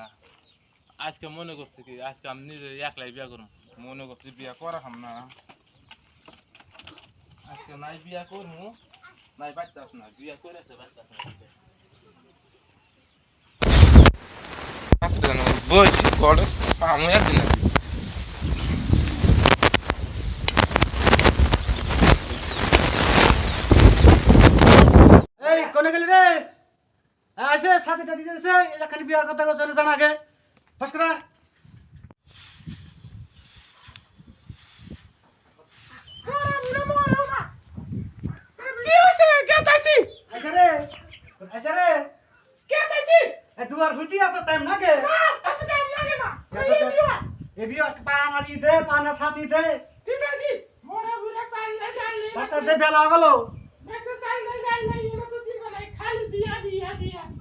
না। আজকে মনে করছি কি, আজকে আমি নিজে একলাই বিয়া করুম মনে করছি বিয়া করাম না। আজকে নাই বিয়া করব। নাই বাচ্চাস না, বিয়া করেছে বাচ্চাস না। বলছি করে পামু একদিন এই কোনে গেলি রে আসে সাথে টাদি দিয়েছে এখানে বিয়ার কথা চলে জানা আগে। ফস করা। আইসা রে আইসা রে। এ দুয়ার ঘুরতি এত টাইম লাগে। এ বিয়া পান আনি দে পান ছাতি দে। ডাক্তার দে বেলা গেল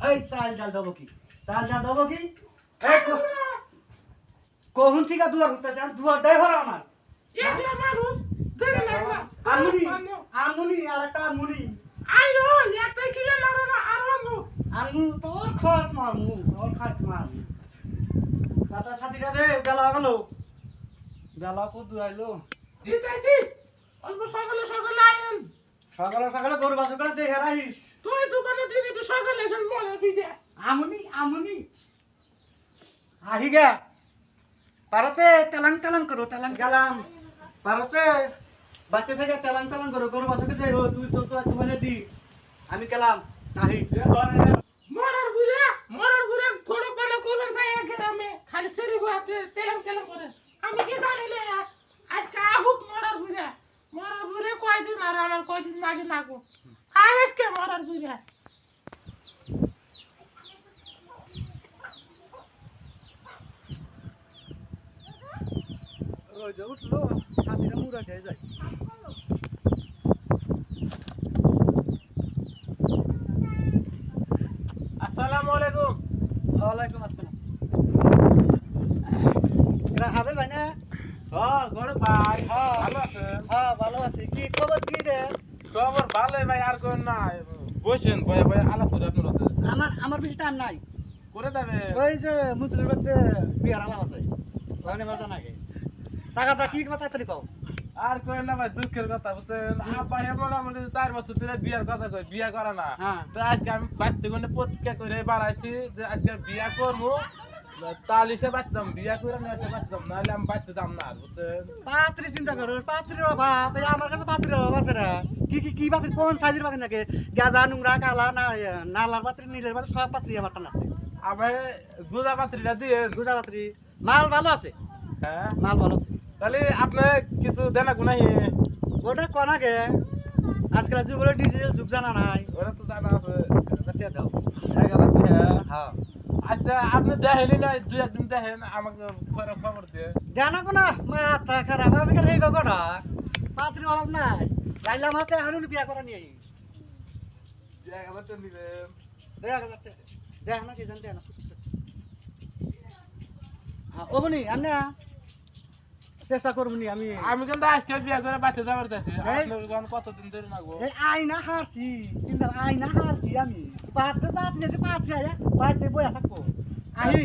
এই চাল ডাল দেবো কি? চাল ডাল দেবো কি? কো- কহুন থেকে দুয়ার ঘুরতে চান দুয়ার ড্রাইভার আমার। আনমুনি আনমুনি আর একটা আনমুনি আনমু তোর খস মারমু তোর খাস মারমু। দাদা সাথীটা দে বেলা গেল বেলা কত আইলো? সকালে সকালে আইন। সকালে সকালে গরু বাসু করে দেখে রাখিস তুই দোকানে দিদি তুই সকালে এসে মনে দিদি আমুনি আমুনি। আহি গে। পারতে তেলাং তেলাং করো তেলাং। গেলাম। পারতে বাচ্চা থেকে তেলাং তেলাং করো গরু যাই হো তুই তো তো তোমার দি। আমি গেলাম আহি মরার ঘুরে মরার ঘুরে ঘোড়ো পালে করবেন ভাই গ্রামে। খালি গুয়াতে তেলাম তেলাম করে। আমি কি জানি না আজকে আহুক মরার ঘুরে। মরার ঘুরে কয়দিন আর আমার কয়দিন লাগে লাগো আজকে মরার রোজ উঠল সাথীরা মুড়া খেয়ে যায় আসসালামু আলাইকুম ওয়ালাইকুম আসসালাম এরা হবে ভাই না হ্যাঁ গড়ে ভাই হ্যাঁ। ভালো আছেন? হ্যাঁ ভালো আছি। কি খবর কি রে? খবর ভালোই ভাই আর কোন না বসেন আলাপ করে আপনার আমার আমার বেশি টাইম নাই। করে দেবে ওই যে মুসলিম বাড়িতে বিয়ার আলাপ আছে। নাকি টাকাটা কি কথা তাড়াতাড়ি পাও আর কই না ভাই দুঃখের কথা বুঝছেন আব্বা চার বছর ধরে বিয়ার কথা কই বিয়া করে না। হ্যাঁ। তো আজকে আমি বাড়তে কোনে প্রতিজ্ঞা করে বাড়াইছি যে আজকে বিয়া করব। তালিশে বাঁচতাম বিয়া করে নিয়ে বাঁচতাম নাহলে আমি বাঁচতে দাম না চিন্তা করো পাত্রীর অভাব এই আমার কাছে পাত্রীর অভাব আছে রে কি কি কি পাত্রী কোন সাইজের পাত্রী নাকি? গাজা নোংরা কালা না নালার পাত্রী নীলের পাত্রী সব পাত্রী আমার টান আছে। আবার গুজা পাত্রীটা দিয়ে? গুজা পাত্রী। মাল ভালো আছে? হ্যাঁ। মাল ভালো আছে। তাহলে আপনি কিছু দেনা গুনাই ওটা কনাকে আজকাল যুগ হলো ডিজিটাল যুগ জানা নাই। ওরা তো জানা আছে। দাও। এগারো হ্যাঁ। আচ্ছা আপনি দেখেনি না দুই একদিন দেখেন আমাকে খবর খবর দিয়ে। জানা কোনা? মাথা খারাপ আমি কেন এই গড়া পাত্রীর অভাব নাই। লাইলাম হাতে এখন বিয়া করা নিয়ে এগারো তো নিবেন দেখা দেখ না কি জানতে না। ও বনি আমি না চেষ্টা করব নি আমি। আমি কিন্তু আজকে বিয়া করে বাচ্চা যাবার চাইছি। কতদিন ধরে নাগবো এই আইনা হারছি কিন্তু আইনা হারছি আমি। যেতে পাত্রে আয়া থাকব। আহি।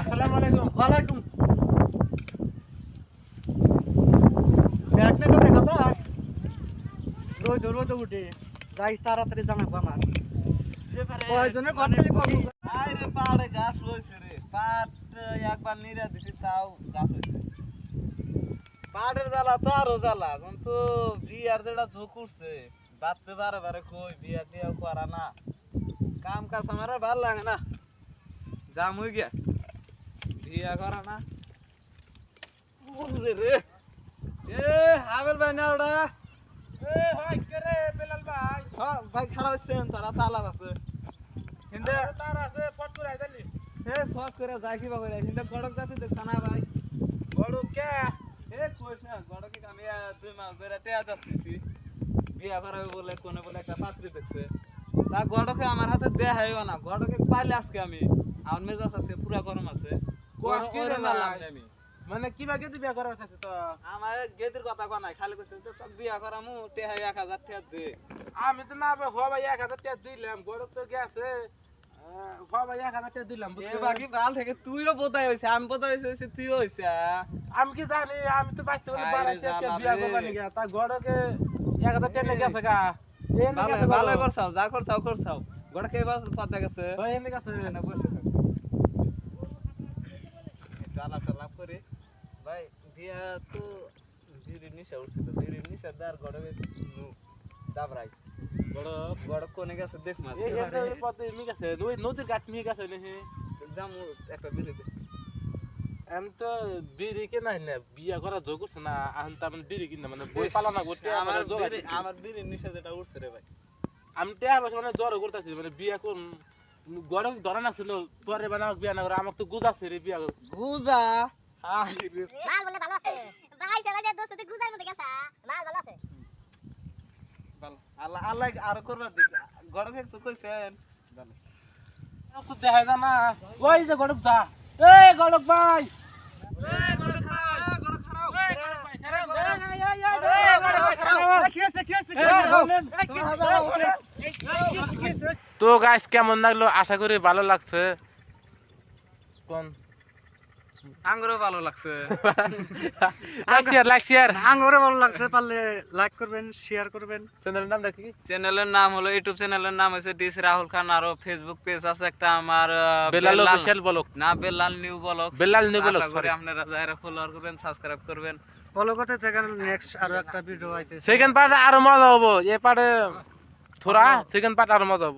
আসসালামু আলাইকুম। ওয়ালাইকুম। ব্যাগটা তো দেখা যায় রোজ রোজ উঠে। যাই তাড়াতাড়ি জানাব আমার। কয়জনের থেকে কম আরে পাহাড়ে গাছ হয়েছে রে। পাট একবার নিরা দিছি তাও গাছ হয়েছে। পাটের জ্বালা তো আরও জ্বালা কিন্তু বিয়ার যেটা ঝোঁক উঠছে বাড়তে বারে বারে কই বিয়া টিয়া করা না। কাম কাজ আমার আর ভালো লাগে না। জাম হয়ে গিয়া। বিয়া করা না। বুঝলে রে। এ হাবেল ভাই না ওটা এ হয় কে রে বেলাল ভাই? হ্যাঁ ভাই খারাপ হচ্ছে তারা তালাব আছে। হিন্দে তার আছে ফট করে আইতালি এ ফস করে যাই কিবা করে হিন্দে গড়ক যাচ্ছে দেখছ না ভাই। বড় কে এ কইস না গড়কে আমি দুই মাস ধরে টেয়া যাচ্ছি বিয়া করাবে বলে কোনে বলে একটা পাত্রী দেখছে তা গড়কে আমার হাতে দেখাইও না। গড়কে পাইলে আজকে আমি। আমার মেজাজ আছে পুরা গরম আছে। আমি। মানে কিবা কেটে বিয়া করার চাইছে তো? আমার গেদির কথা কো নাই খালি কইছে তোর বিয়া করামু টেহাই এক হাজার টেয়া দে। আমি তো না হওয়া ভাই এক হাজার টাকা দিলাম। গরম তো গেছে। তুইও বোধাই হইছে আমি তুইও হইছে আমি কি জানি আমি তো বাচ্চা বিয়া করবার নিগে তা গড়কে এক হাজার টাকা গেছে গা। ভালো গেছে ভালো গড়। করছাও যা করছাও করছাও। গোটা কে বাস পাতা গেছে? এনে গেছে। এখানে বসে থাক। একটু আলাপ টালাপ করি। ভাই বিয়া তো বিড়ির নিশা উঠছিল বিড়ির নিশা দার গড়ে দাবরাই গড় গড় কোনে গেছে দেখ মাছ। এই এনে ওই পথে নিয়ে গেছে ওই নদীর কাছ নিয়ে গেছে নাকি? জামু একটা বিড়ি দে। আমি তো বিড়ি কিনা না বিয়া করা যোগ করছে না এখন তো আমি বিড়ি কিনা মানে বই পালানা করতে আমার বিড়ি উঠছে রে ভাই। আমি মানে জ্বর করতেছি মানে বিয়া কোন গড় ধরে না ছিল পরে বিয়া না করে আমাকে তো গুজাছে রে বিয়া গুজা? হাই রে। মাল বলে ভালো আছে। ভাই চলে দোস্ত গুজার মধ্যে গেছা? মাল ভালো আছে ভালো আল্লাহ আল্লাহ আর করবার দিক। গড়কে তো কইছেন। তো দেখা যায় না। ওই যে গড়ক যা এই গড়ক ভাই। তো গাইস কেমন লাগল? আশা করি ভালো লাগছে। কোন? আঙ্গুরও ভালো লাগছে। লাইক শেয়ার লাইক শেয়ার আঙ্গরে ভালো লাগছে পারলে লাইক করবেন শেয়ার করবেন। চ্যানেলের নামটা কি চ্যানেলের নাম হলো ইউটিউব চ্যানেলের নাম হচ্ছে ডিস রাহুল খান আরও ফেসবুক পেজ আছে একটা আমার বেলাল অফিশিয়াল ব্লগ না Belal new blog Belal new blog, আশা করি। আপনারা যারা ফলোয়ার করবেন সাবস্ক্রাইব করবেন। ফলো করতে থাকেন নেক্সট আরও একটা ভিডিও আইতেছে। সেকেন্ড পার্ট আরও মজা হব। এ পার্টে থোড়া সেকেন্ড পার্ট আরও মজা হব।